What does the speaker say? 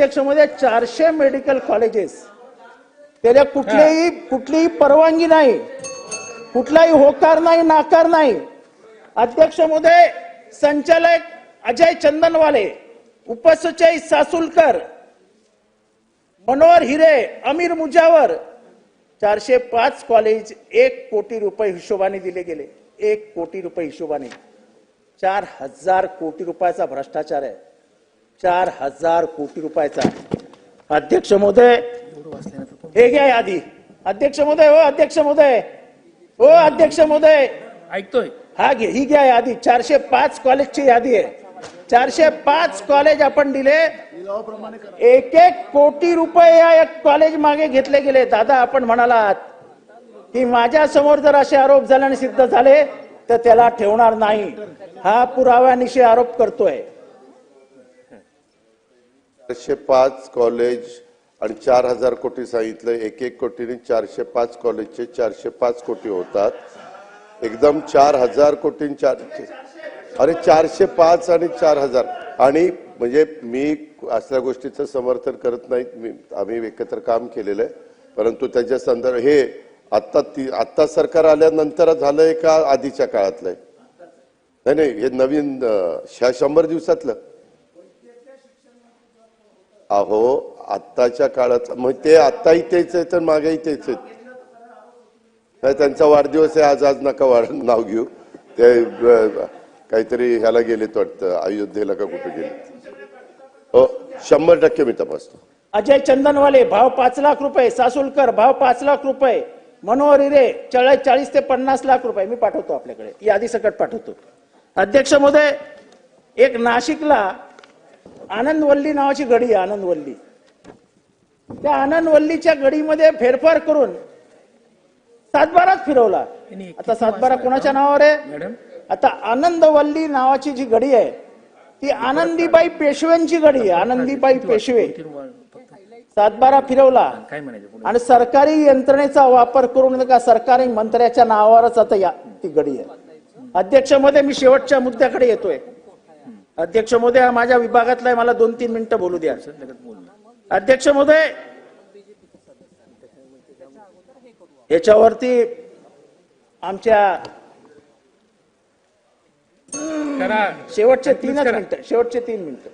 अध्यक्षमध्ये चारशे medical colleges. त्याला कुठलीही कुठलीही परवानगी नाही. कुठलाही होकार नाही नाकार नाही. अध्यक्ष महोदय संचालक अजय चंदनवाले उपसचिव सासुलकर मनोहर हिरे अमीर मुजावर चारशे पाच कॉलेज एक कोटी रुपये हिशोबाने दिले गेले. एक कोटी रुपये हिशोबाने. चार हजार कोटी रुपयाचा भ्रष्टाचार आहे. चार हजार कोटी रुपयाचा अध्यक्ष महोदय हे घ्या यादी अध्यक्ष महोदय हो अध्यक्ष महोदय. हो अध्यक्ष महोदय. ऐकतोय. हा घे ही घ्या यादी चारशे पाच कॉलेजची यादी आहे. चारशे पाच कॉलेज आपण दिले. एक एक कोटी रुपये या एक कॉलेज मागे घेतले गेले. दादा आपण म्हणालात की माझ्यासमोर जर असे आरोप झाल्याने सिद्ध झाले तर त्याला ठेवणार नाही. हा पुराव्यानिशी आरोप करतोय. चारशे पाच कॉलेज आणि चार हजार कोटी सांगितलं. एक एक कोटीने चारशे पाच कॉलेजचे चारशे पाच कोटी होतात. एकदम चार हजार कोटी चार अरे चारशे पाच आणि चार हजार आणि म्हणजे मी असल्या गोष्टीचं समर्थन करत नाही. मी आम्ही एकत्र काम केलेलं आहे. परंतु त्याच्या संदर्भ हे आत्ता ती आत्ता सरकार आल्यानंतर झालंय का आधीच्या काळातलं आहे? नाही नाही हे नवीन शंभर दिवसातलं. अहो आत्ताच्या काळात मग ते आत्ताही तेच आहे तर मागेही तेच आहेत. नाही त्यांचा वाढदिवस आहे आज आज नका वाढ नाव घेऊ. ते काहीतरी ह्याला गेलेत वाटतं अयोध्येला का कुठे गेले हो शंभर टक्के मी तपासतो. अजय चंदनवाले भाव पाच लाख रुपये. सासुलकर भाव पाच लाख रुपये. मनोहर हिरे चाळीस चाळीस ते पन्नास लाख रुपये. मी पाठवतो आपल्याकडे. यादी सकट पाठवतो. अध्यक्ष महोदय एक नाशिकला आनंदवल्ली नावाची गडी आहे आनंदवल्ली. त्या आनंदवल्लीच्या गडीमध्ये फेरफार करून सातबाराच फिरवला. आता सातबारा कोणाच्या नावावर आहे? आता आनंदवल्ली नावाची जी गडी आहे ती आनंदीबाई पेशव्यांची गडी आहे आनंदीबाई पेशवे. सातबारा फिरवला. आणि सरकारी यंत्रणेचा वापर करून का सरकारी मंत्र्याच्या नावावरच आता या ती गडी आहे. अध्यक्षमध्ये मी शेवटच्या मुद्द्याकडे येतोय. अध्यक्ष मोदय हा माझ्या विभागातला मला दोन तीन मिनिटं बोलू द्या. अध्यक्ष महोदय याच्यावरती आमच्या शेवटचे तीनच मिनिटं शेवटचे तीन मिनिटं.